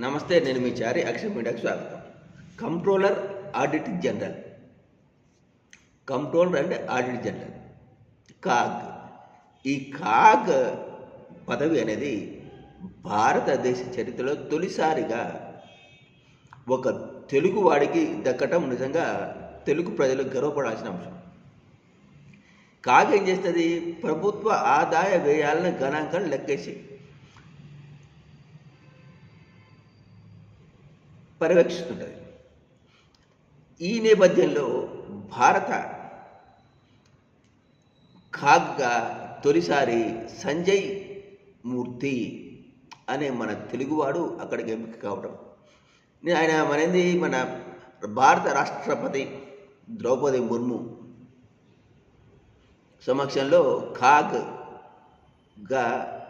నమస్తే నేను మీ చారి అక్షయ మీడియాకు స్వాగతం. Controller audit general. Controller and audit general. CAG. ఈ కాగ్ పదవి అనేది భారతదేశ చరిత్రలో తొలిసారిగా ఒక తెలుగు వాడికి దక్కటం నిజంగా తెలుగు ప్రజలు గర్వపడాల్సిన అంశం. కాగ్ ఏం చేస్తుంది? ప్రభుత్వ ఆదాయ వ్యయాలను గణాంకాలు లెక్కేసి పర్యవేక్షిస్తుంటుంది ఈ నేపథ్యంలో భారత ఖాగ్గా తొలిసారి సంజయ్ మూర్తి అనే మన తెలుగువాడు అక్కడికి ఎంపిక కావడం ఆయన మనది? మన భారత రాష్ట్రపతి ద్రౌపది ముర్ము సమక్షంలో ఖాగ్గా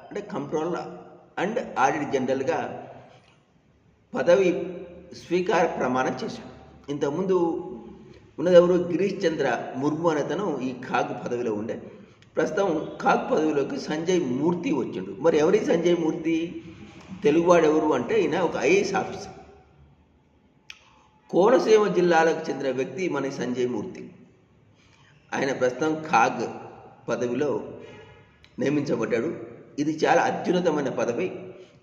అంటే కంట్రోలర్ అండ్ ఆడిట్ జనరల్గా పదవి స్వీకార ప్రమాణం చేశాడు. ఇంతకుముందు ఉన్నదెవరు? గిరీష్ చంద్ర ముర్ము అనేతను ఈ కాగ్ పదవిలో ఉండే. ప్రస్తుతం కాగ్ పదవిలోకి సంజయ్ మూర్తి వచ్చిండు. మరి ఎవరి సంజయ్ మూర్తి? తెలుగువాడు ఎవరు అంటే ఈయన ఒక ఐఏఎస్ ఆఫీసర్. కోనసీమ జిల్లాలకు చెందిన వ్యక్తి మన సంజయ్ మూర్తి. ఆయన ప్రస్తుతం కాగ్ పదవిలో నియమించబడ్డాడు. ఇది చాలా అత్యున్నతమైన పదవి.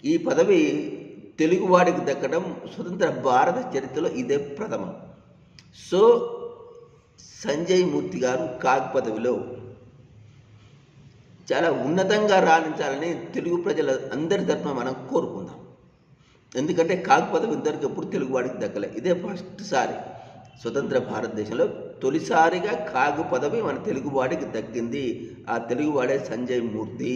ఈ పదవి తెలుగువాడికి దక్కడం స్వతంత్ర భారత చరిత్రలో ఇదే ప్రథమం. సో సంజయ్ మూర్తి గారు కాగ్ పదవిలో చాలా ఉన్నతంగా రాణించాలని తెలుగు ప్రజల అందరి తరఫున మనం కోరుకుందాం. ఎందుకంటే కాగ్ పదవి ఇంతవరకు ఎప్పుడు తెలుగువాడికి దక్కలే. ఇదే ఫస్ట్ సారి స్వతంత్ర భారతదేశంలో తొలిసారిగా కాగు పదవి మన తెలుగువాడికి దక్కింది. ఆ తెలుగువాడే సంజయ్ మూర్తి.